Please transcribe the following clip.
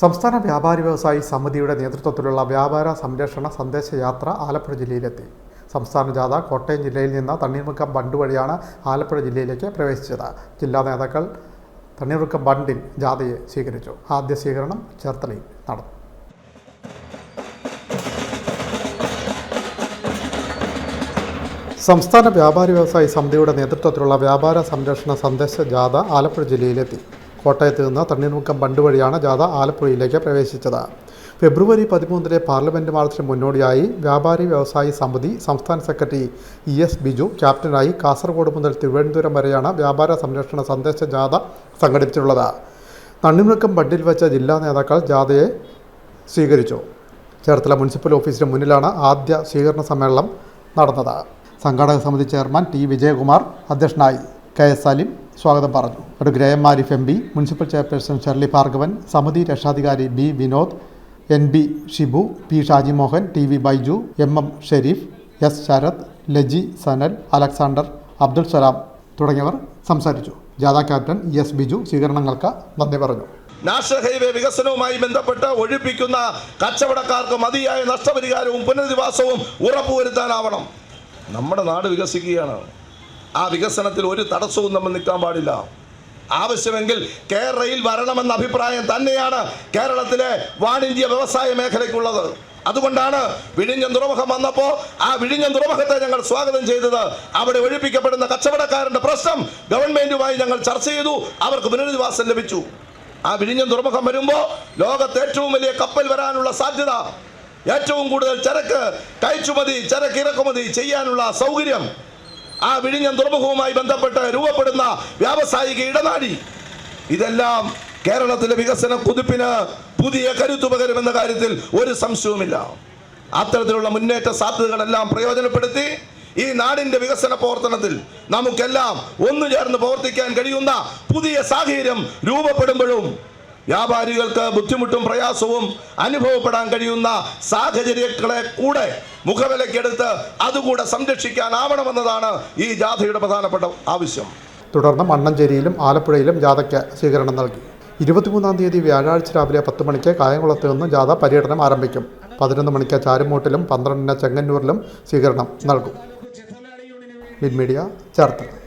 സംസ്ഥാന വ്യാപാരി വ്യവസായി സമിതിയുടെ നേതൃത്വത്തിലുള്ള വ്യാപാര സംരക്ഷണ സന്ദേശയാത്ര ആലപ്പുഴ ജില്ലയിലെത്തി. സംസ്ഥാന ജാഥ കോട്ടയം ജില്ലയിൽ നിന്ന് തണ്ണീർമുക്കം ബണ്ട് വഴിയാണ് ആലപ്പുഴ ജില്ലയിലേക്ക് പ്രവേശിച്ചത്. ജില്ലാ നേതാക്കൾ തണ്ണീർമുക്കം ബണ്ടിൽ ജാഥയെ സ്വീകരിച്ചു. ആദ്യ സ്വീകരണം ചേർത്തലയിൽ നടന്നു. സംസ്ഥാന വ്യാപാരി വ്യവസായി സമിതിയുടെ നേതൃത്വത്തിലുള്ള വ്യാപാര സംരക്ഷണ സന്ദേശ ജാഥ ആലപ്പുഴ ജില്ലയിലെത്തി. കോട്ടയത്ത് നിന്ന് തണ്ണീർമുക്കം ബണ്ട് വഴിയാണ് ജാഥ ആലപ്പുഴയിലേക്ക് പ്രവേശിച്ചത്. ഫെബ്രുവരി പതിമൂന്നിലെ പാർലമെന്റ് മാർച്ചിന് മുന്നോടിയായി വ്യാപാരി വ്യവസായി സമിതി സംസ്ഥാന സെക്രട്ടറി ഇ എസ് ബിജു ക്യാപ്റ്റനായി കാസർഗോഡ് മുതൽ തിരുവനന്തപുരം വരെയാണ് വ്യാപാര സംരക്ഷണ സന്ദേശ ജാഥ സംഘടിപ്പിച്ചിട്ടുള്ളത്. തണ്ണീർമുക്കം ബണ്ടിൽ വെച്ച ജില്ലാ നേതാക്കൾ ജാഥയെ സ്വീകരിച്ചു. ചേർത്തല മുനിസിപ്പൽ ഓഫീസിന് മുന്നിലാണ് ആദ്യ സ്വീകരണ സമ്മേളനം നടന്നത്. സംഘാടക സമിതി ചെയർമാൻ ടി വിജയകുമാർ അധ്യക്ഷനായി കെ എസ് സലിം സ്വാഗതം പറഞ്ഞു. Doctor Graham Marif M P municipal chairperson Shirley Bhargavan സമിതി രക്ഷാധികാരി B Vinod N B Shibu P Shajimohan T V Baiju M M Sherif S Sarath Laji Sanal Alexander Abdul Salam തുടങ്ങിയവർ സംസാരിച്ചു. ജാഥ captain S Biju സ്വീകരണങ്ങൾക്ക് നന്ദി പറഞ്ഞു. National highway വികസനവുമായി ബന്ധപ്പെട്ട് ഒഴിപ്പിക്കുന്ന കച്ചവടക്കാർക്ക് മതിയായ നഷ്ടപരിഹാരവും പുനരധിവാസവും ഉറപ്പുവരുത്താനാവണം. നമ്മുടെ നാട് വികസിക്കുകയാണ്. ആ വികസനത്തിൽ ഒരു തടസ്സവും നമ്മൾ നിൽക്കാൻ പാടില്ല. ആവശ്യമെങ്കിൽ കേരളയിൽ വരണമെന്ന അഭിപ്രായം തന്നെയാണ് കേരളത്തിലെ വാണിജ്യ വ്യവസായ മേഖലയ്ക്കുള്ളത്. അതുകൊണ്ടാണ് വിഴിഞ്ഞം തുറമുഖം വന്നപ്പോൾ ആ വിഴിഞ്ഞം തുറമുഖത്തെ ഞങ്ങൾ സ്വാഗതം ചെയ്തത്. അവിടെ ഒഴിപ്പിക്കപ്പെടുന്ന കച്ചവടക്കാരന്റെ പ്രശ്നം ഗവൺമെന്റുമായി ഞങ്ങൾ ചർച്ച ചെയ്തു. അവർക്ക് പുനരധിവാസം ലഭിച്ചു. ആ വിഴിഞ്ഞം തുറമുഖം വരുമ്പോൾ ലോകത്തെ ഏറ്റവും വലിയ കപ്പൽ വരാനുള്ള സാധ്യത ഏറ്റവും കൂടുതൽ ചരക്ക് കയറ്റുമതി ചരക്ക് ഇറക്കുമതി ചെയ്യാനുള്ള സൗകര്യം ആ വിഴിഞ്ഞം തുറമുഖവുമായി ബന്ധപ്പെട്ട് രൂപപ്പെടുന്ന വ്യാവസായിക ഇടനാഴി. ഇതെല്ലാം കേരളത്തിലെ വികസന കുതിപ്പിന് പുതിയ കരുത്തു പകരുമെന്ന കാര്യത്തിൽ ഒരു സംശയവുമില്ല. അത്തരത്തിലുള്ള മുന്നേറ്റ സാധ്യതകളെല്ലാം പ്രയോജനപ്പെടുത്തി ഈ നാടിന്റെ വികസന പ്രവർത്തനത്തിൽ നമുക്കെല്ലാം ഒന്നു ചേർന്ന് പ്രവർത്തിക്കാൻ കഴിയുന്ന പുതിയ സാഹചര്യം രൂപപ്പെടുമ്പോഴും വ്യാപാരികൾക്ക് ബുദ്ധിമുട്ടും പ്രയാസവും അനുഭവപ്പെടാൻ കഴിയുന്ന സാഹചര്യങ്ങളെ കൂടെ മുഖവിലക്കെടുത്ത് അതുകൂടെ സംരക്ഷിക്കാനാവണമെന്നതാണ് ഈ ജാഥയുടെ പ്രധാനപ്പെട്ട ആവശ്യം. തുടർന്ന് മണ്ണഞ്ചേരിയിലും ആലപ്പുഴയിലും ജാഥയ്ക്ക് സ്വീകരണം നൽകി. ഇരുപത്തിമൂന്നാം തീയതി വ്യാഴാഴ്ച രാവിലെ പത്ത് മണിക്ക് കായംകുളത്ത് നിന്ന് ജാഥ പര്യടനം ആരംഭിക്കും. പതിനൊന്ന് മണിക്ക് ചാരുമൂട്ടിലും പന്ത്രണ്ടിന് ചെങ്ങന്നൂരിലും സ്വീകരണം നൽകും. Mid media Cherthala.